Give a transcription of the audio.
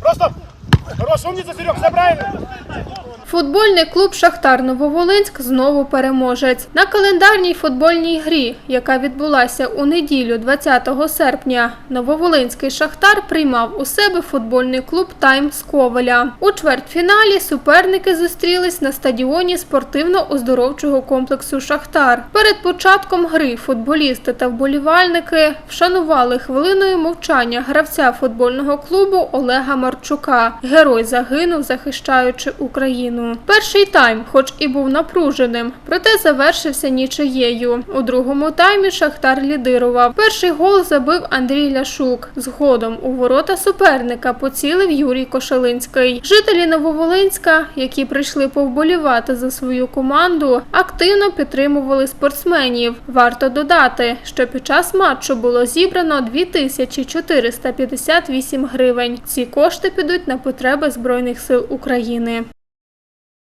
Просто! Хорош, умница, Серег, все правильно! Футбольний клуб Шахтар Нововолинськ знову переможець. На календарній футбольній грі, яка відбулася у неділю 20 серпня, Нововолинський Шахтар приймав у себе футбольний клуб Тайм з Ковеля. У чвертьфіналі суперники зустрілись на стадіоні спортивно-оздоровчого комплексу Шахтар. Перед початком гри футболісти та вболівальники вшанували хвилиною мовчання гравця футбольного клубу Олега Марчука. Герой загинув, захищаючи Україну. Перший тайм, хоч і був напруженим, проте завершився нічиєю. У другому таймі Шахтар лідирував. Перший гол забив Андрій Ляшук. Згодом у ворота суперника поцілив Юрій Кошелинський. Жителі Нововолинська, які прийшли повболівати за свою команду, активно підтримували спортсменів. Варто додати, що під час матчу було зібрано 2458 гривень. Ці кошти підуть на потреби Збройних сил України.